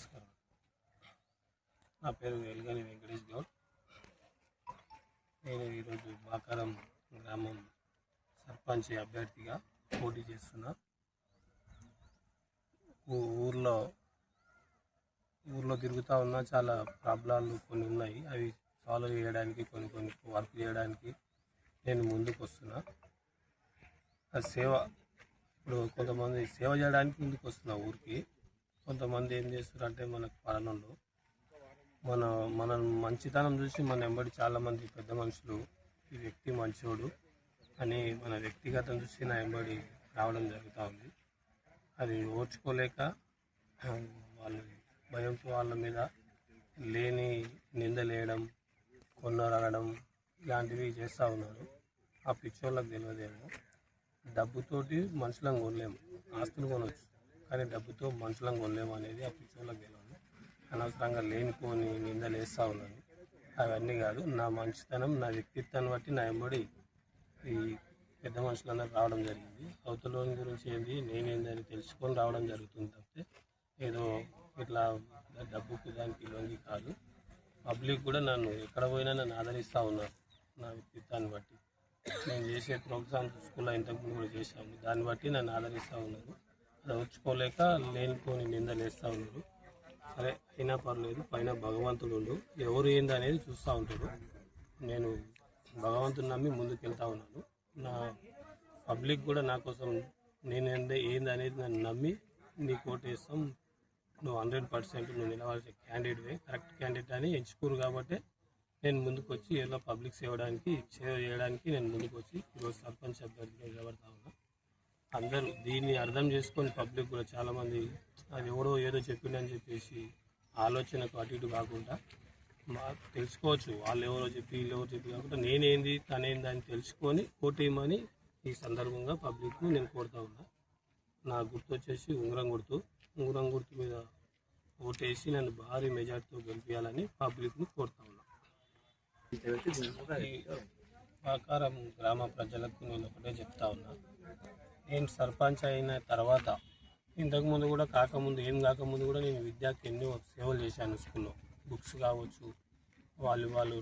నమస్కారం. నా పేరు వెలుగని వెంకటేష్ గౌడ్. నేను ఈరోజు బాకారం గ్రామం సర్పంచ్ అభ్యర్థిగా పోటీ చేస్తున్నా. ఊర్లో ఊర్లో తిరుగుతూ ఉన్నా చాలా ప్రాబ్లాలు కొన్ని ఉన్నాయి. అవి సాల్వ్ చేయడానికి కొన్ని కొన్ని వర్క్ చేయడానికి నేను ముందుకు వస్తున్నా ఆ సేవ ఇప్పుడు కొంతమంది సేవ చేయడానికి ముందుకు వస్తున్నా ఊరికి. కొంతమంది ఏం చేస్తారు అంటే మనకు పలనోళ్ళు మన మన మంచితనం చూసి మన వెంబడి చాలామంది పెద్ద మనుషులు ఈ వ్యక్తి మంచోడు అని మన వ్యక్తిగతం చూసి నా వెంబడి రావడం జరుగుతూ ఉంది. అది ఓర్చుకోలేక వాళ్ళు భయంతో వాళ్ళ మీద లేని నిందలేయడం కొన్నరగడం ఇలాంటివి చేస్తూ ఉన్నారు. ఆ పిచ్చోళ్ళకి తెలియదేమో. డబ్బుతోటి మనుషులను కొనలేము. ఆస్తులు కొనవచ్చు కానీ డబ్బుతో మనుషులం కొనలేము అనేది ఆ పిచ్చోళ్ళకి తెలియదు. అనవసరంగా లేనిపోని నిందలు వేస్తూ ఉన్నాను. అవన్నీ కాదు నా మంచితనం నా వ్యక్తిత్వాన్ని బట్టి నా ఎంబడి ఈ పెద్ద మనుషులందరూ రావడం జరిగింది. అవతలోని గురించి ఏంది నేనేందని తెలుసుకొని రావడం జరుగుతుంది తప్పితే ఏదో ఇట్లా డబ్బుకు దానికి లొంగి కాదు. పబ్లిక్ కూడా నన్ను ఎక్కడ పోయినా నన్ను ఆదరిస్తూ ఉన్నారు నా వ్యక్తిత్వాన్ని బట్టి. నేను చేసే ప్రోగ్రామ్స్ స్కూల్లో ఇంతకుముందు కూడా చేశాము దాన్ని బట్టి నన్ను ఆదరిస్తూ ఉన్నారు. అది వచ్చుకోలేక లేనిపోని నిందలేస్తూ ఉన్నారు. సరే అయినా పర్లేదు పైన భగవంతుడు ఉండు. ఎవరు ఏంది అనేది చూస్తూ ఉంటాడు. నేను భగవంతుని నమ్మి ముందుకెళ్తా ఉన్నాను. నా పబ్లిక్ కూడా నా కోసం నేను ఏంది అనేది నన్ను నమ్మి నీకు కోటేస్తాం నువ్వు హండ్రెడ్ పర్సెంట్ నువ్వు నిలవాల్సిన క్యాండిడేట్వే కరెక్ట్ క్యాండిడేట్ అని ఎంచుకోరు కాబట్టి నేను ముందుకు వచ్చి ఏదో పబ్లిక్ సేవడానికి సేవ చేయడానికి నేను ముందుకు వచ్చి ఈరోజు సర్పంచ్ అభ్యర్థిగా నిలబడతా ఉన్నా. అందరూ దీన్ని అర్థం చేసుకొని పబ్లిక్ కూడా చాలామంది అది ఎవడో ఏదో చెప్పిండని చెప్పేసి ఆలోచనకు అటు ఇటు కాకుండా తెలుసుకోవచ్చు వాళ్ళు ఎవరో చెప్పి వీళ్ళు ఎవరో చెప్పి కాకుండా నేనేంది తనేంది అని తెలుసుకొని ఓటేయమని ఈ సందర్భంగా పబ్లిక్ను నేను కోరుతా ఉన్నా. నా గుర్తు వచ్చేసి ఉంగరం గుర్తు. ఉంగరం గుర్తు మీద ఓటేసి నన్ను భారీ మెజార్టీతో గెలిపించాలని పబ్లిక్ను కోరుతా ఉన్నా. ఈ ఆకారం గ్రామ ప్రజలకు నేను ఒకటే చెప్తా ఉన్నా. నేను సర్పంచ్ అయిన తర్వాత ఇంతకుముందు కూడా కాకముందు ఏం కాకముందు కూడా నేను విద్యార్థి ఎన్నో సేవలు చేశాను స్కూల్లో బుక్స్ కావచ్చు వాలీబాల్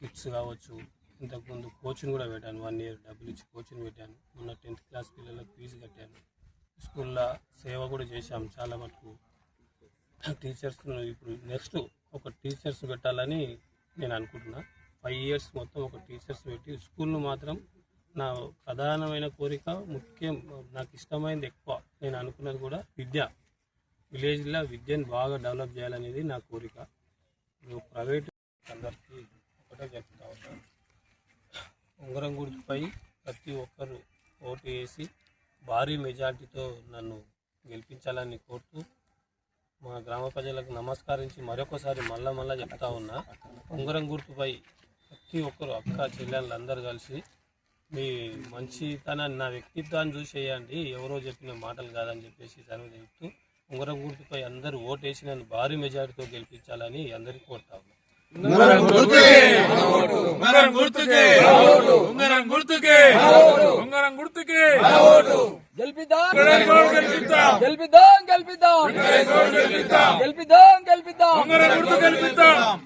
కిట్స్ కావచ్చు. ఇంతకుముందు కోచింగ్ కూడా పెట్టాను వన్ ఇయర్ డబ్బులు ఇచ్చి కోచింగ్ పెట్టాను. మొన్న టెన్త్ క్లాస్ పిల్లలకు ఫీజు కట్టాను. స్కూల్లో సేవ కూడా చేశాము చాలా మటుకు. టీచర్స్ ఇప్పుడు నెక్స్ట్ ఒక టీచర్స్ పెట్టాలని నేను అనుకుంటున్నా. ఫైవ్ ఇయర్స్ మొత్తం ఒక టీచర్స్ పెట్టి స్కూల్ను మాత్రం నా ప్రధానమైన కోరిక ముఖ్యం నాకు ఇష్టమైనది ఎక్కువ. నేను అనుకున్నది కూడా విద్య. విలేజ్లో విద్యను బాగా డెవలప్ చేయాలనేది నా కోరిక. నువ్వు ప్రైవేట్ అందరికీ ఒకటే చెప్తా ఉంటాను ఉంగరం గుర్తుపై ప్రతి ఒక్కరు ఓటు వేసి భారీ మెజార్టీతో నన్ను గెలిపించాలని కోరుతూ మా గ్రామ ప్రజలకు నమస్కరించి మరొకసారి మళ్ళా మళ్ళా చెప్తా ఉన్నా. ఉంగరం గుర్తుపై ప్రతి ఒక్కరు అక్క చెల్లెళ్ళు అందరు కలిసి మీ మంచితనాన్ని నా వ్యక్తిత్వాన్ని చూసి వేయండి ఎవరో చెప్పిన మాటలు కాదని చెప్పేసి సర్వ చెప్తూ ఉంగరం గుర్తుపై అందరూ ఓటేసి నన్ను భారీ మెజారిటీతో గెలిపించాలని అందరికీ కోరుతా ఉన్నా ఉంగరం గుర్తుకే ఉంగరం గుర్తుకే ఉంగరం గుర్తుకే ఉంగరం గుర్తుకే గెలిపిద్దాం. గెలిపిద్దాం. గెలిపిద్దాం.